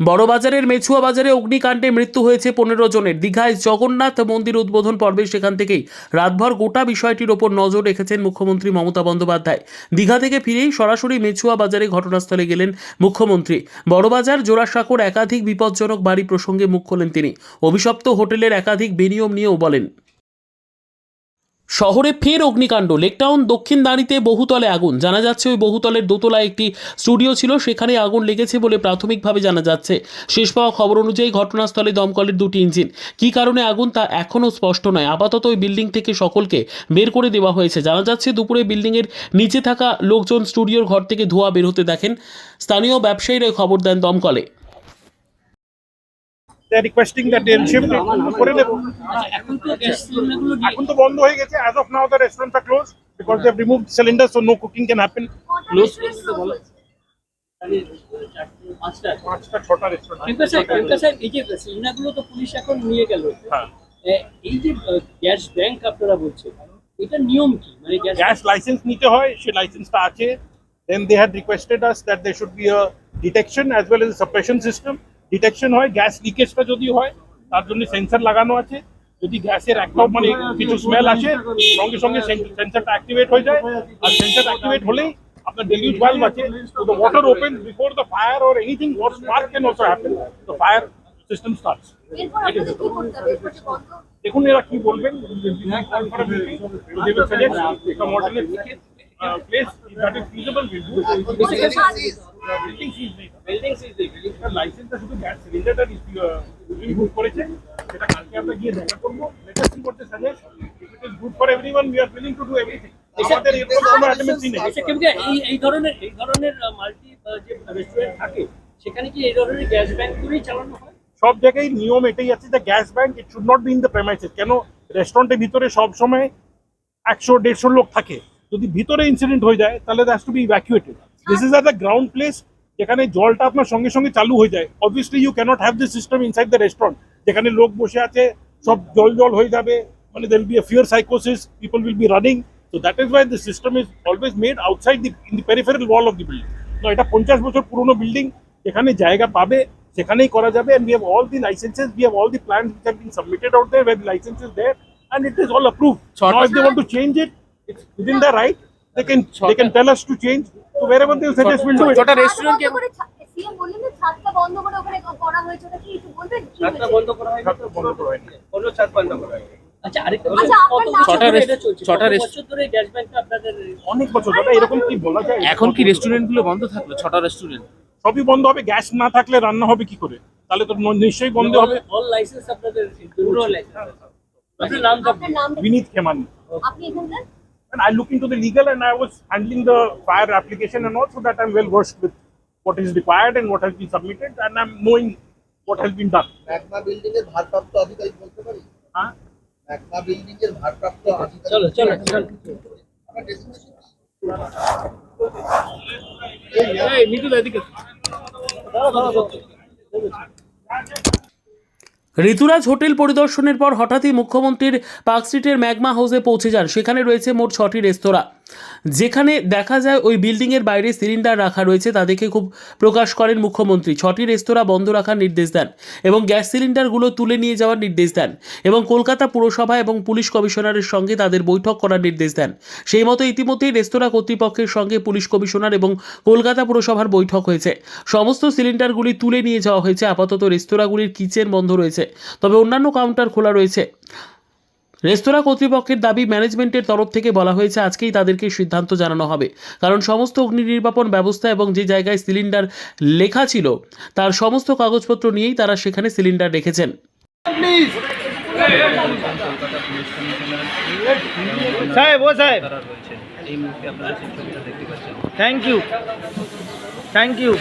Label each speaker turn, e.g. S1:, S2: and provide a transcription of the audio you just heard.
S1: বড়বাজারের মেছুয়া বাজারে অগ্নিকাণ্ডে মৃত্যু হয়েছে পনেরো জনের। দীঘায় জগন্নাথ মন্দির উদ্বোধন পর্বে সেখান থেকেই রাতভর গোটা বিষয়টির ওপর নজর রেখেছেন মুখ্যমন্ত্রী মমতা বন্দ্যোপাধ্যায়। দীঘা থেকে ফিরেই সরাসরি মেছুয়া বাজারে ঘটনাস্থলে গেলেন মুখ্যমন্ত্রী। বড়বাজার, জোড়াসাঁকোর একাধিক বিপজ্জনক বাড়ি প্রসঙ্গে মুখ খোলেন তিনি। অভিশপ্ত হোটেলের একাধিক বিনিয়ম নিয়েও বলেন। শহরে ফের অগ্নিকাণ্ড। লেকটাউন দক্ষিণ দাঁড়িতে বহুতলে আগুন। জানা যাচ্ছে ওই বহুতলের দোতলায় একটি স্টুডিও ছিল, সেখানে আগুন লেগেছে বলে প্রাথমিকভাবে জানা যাচ্ছে। শেষ পাওয়া খবর অনুযায়ী ঘটনাস্থলে দমকলের দুটি ইঞ্জিন। কী কারণে আগুন তা এখনও স্পষ্ট নয়। আপাতত ওই বিল্ডিং থেকে সকলকে বের করে দেওয়া হয়েছে। জানা যাচ্ছে, দুপুরে বিল্ডিংয়ের নিচে থাকা লোকজন স্টুডিওর ঘর থেকে ধোঁয়া বের হতে দেখেন। স্থানীয় ব্যবসায়ীরা খবর দেন দমকলে।
S2: They are requesting that they shift it
S3: এখন তো
S2: বন্ধ হয়ে গেছে as of now the restaurants are closed because they have removed cylinders so no cooking can happen
S3: পাঁচটা
S2: ছটা রেস্টুরেন্ট
S3: এই যে সিলিন্ডারগুলো তো পুলিশ এখন নিয়ে গেল
S2: হ্যাঁ
S3: এই যে গ্যাস ব্যাংক আপনারা বলছেন এটা নিয়ম কি মানে গ্যাস
S2: গ্যাস লাইসেন্স নিতে হয় সে লাইসেন্সটা আছে us that there should be a detection as well as a suppression system detection হয় গ্যাস লিকেজটা যদি হয় তার জন্য সেন্সার লাগানো আছে। যদি গ্যাসের একটাও মানে কিছু স্মেল আসে সঙ্গে সঙ্গে সেন্সারটা অ্যাক্টিভেট হয়ে যায়। আর সেন্সর অ্যাক্টিভেট হলেই আপনার ডেলিউজ ভালভ আছে। তো the water open before the fire or anything what
S4: spark can also happen the fire system starts
S2: দেখুন এরা কি বলবেন? Place that is feasible will do building seize নেই।
S3: বিল্ডিং
S2: লাইসেন্সটা শুধু গ্যাস সিলিন্ডারটা রিমুভ করেছে। সেটা কালকে আমরা গিয়ে দেখা করব। লেটার সি করতে suggest it is good for everyone we are willing to do everything আমাদের এরকম কোনো অ্যাটেন্ডেন্সি নেই।
S3: কিন্তু এই এই ধরনের এই ধরনের মাল্টি যে রেস্টুরেন্ট থাকে সেখানে কি এই ধরনের গ্যাস ব্যাংক করেই চালানো হয়?
S2: সব জায়গায় নিয়ম এটাই আছে যে gas bank it should not be in the premises কেন? রেস্টুরেন্টের ভিতরে সব সময় একশো দেড়শো লোক থাকে। যদি ভিতরে ইনসিডেন্ট হয়ে যায় তাহলে that's to be evacuated this is are the ground place যেখানে জলটা আপনার সঙ্গে সঙ্গে চালু হয়ে যায়। Obviously you can't have this system inside the restaurant যেখানে লোক বসে আছে সব জল জল হয়ে যাবে মানে দের বি এ ফিয়ার সাইকোসিস পিপল উইল বি রানিং তো that is why the system is always made outside the in the peripheral wall of the building তো এটা পঞ্চাশ বছর পুরনো বিল্ডিং যেখানে জায়গা পাবে সেখানেই করা যাবে। And we have all the licenses we have all the plans which have been submitted out there where the license is there and it is all approved now if they want to change it it's within their right they can they can tell us
S4: CM বললেন যে ছাদটা বন্ধ করে ওখানে করা হয়েছে ওটা কি একটু বলবেন? কি
S3: ছাদটা বন্ধ করা
S2: ছাদটা বন্ধ করা হয়নি।
S3: কোনো ছাদ বন্ধ করা আচ্ছা আরেকটা
S4: আচ্ছা, আপনার
S3: কত
S4: নাম-
S3: বছর
S5: ছটা
S3: ধরে
S5: রেস্ট-
S3: এটা চলছে
S5: ছটা
S3: কত ধরে গ্যাস ব্যাংকটা আপনাদের
S2: অনেক বছর দাদা এরকম কি বলা যায়?
S5: এখন কি রেস্টুরেন্টগুলো বন্ধ থাকল? ছটা রেস্টুরেন্ট
S2: সবই বন্ধ হবে গ্যাস না থাকলে রান্না হবে কি করে? তাহলে তো নিশ্চয়ই বন্ধ হবে।
S3: অল লাইসেন্স আপনাদের পুরো লাইসেন্স আপনার নাম
S2: বিনীত খেমানি।
S4: আপনি এখানকার?
S2: and I look into the legal and I was handling the fire application and also that I'm well versed with what is required and what has been submitted and I'm knowing what has been done.
S6: Magma building এর ভারপ্রাপ্ত আধিকারিক বলতে পারি
S2: হ্যাঁ?
S6: Magma building এর ভারপ্রাপ্ত আধিকারিক
S3: চলো চলো চলো
S6: আমরা designation
S1: ঋতুরাজ হোটেল পরিদর্শনের পর হঠাৎই মুখ্যমন্ত্রীর পার্ক স্ট্রিটের ম্যাগমা হাউসে পৌঁছে যান। সেখানে রয়েছে মোট ছটি রেস্তোরাঁ। যেখানে দেখা যায় ওই বিল্ডিংয়ের বাইরে সিলিন্ডার রাখা রয়েছে তাদেরকে খুব প্রকাশ করেন মুখ্যমন্ত্রী। ছটি রেস্তোরাঁ বন্ধ রাখার নির্দেশ দেন এবং গ্যাস সিলিন্ডারগুলো তুলে নিয়ে যাওয়ার নির্দেশ দেন এবং কলকাতা পুরসভা এবং পুলিশ কমিশনারের সঙ্গে তাদের বৈঠক করার নির্দেশ দেন। সেই মতো ইতিমধ্যেই রেস্তোরাঁ কর্তৃপক্ষের সঙ্গে পুলিশ কমিশনার এবং কলকাতা পুরসভার বৈঠক হয়েছে। সমস্ত সিলিন্ডারগুলি তুলে নিয়ে যাওয়া হয়েছে। আপাতত রেস্তোরাঁগুলির কিচেন বন্ধ রয়েছে, তবে অন্যান্য কাউন্টার খোলা রয়েছে। রেস্তোরাঁ কর্তৃপক্ষের দাবি ম্যানেজমেন্টের তরফ থেকে বলা হয়েছে আজকেই তাদেরকে সিদ্ধান্ত জানানো হবে। কারণ সমস্ত অগ্নি নির্বাপন ব্যবস্থা এবং যে জায়গায় সিলিন্ডার লেখা ছিল তার সমস্ত কাগজপত্র নিয়েই তারা সেখানে সিলিন্ডার রেখেছেন।
S7: সাহেব ও সাহেব। Thank you thank you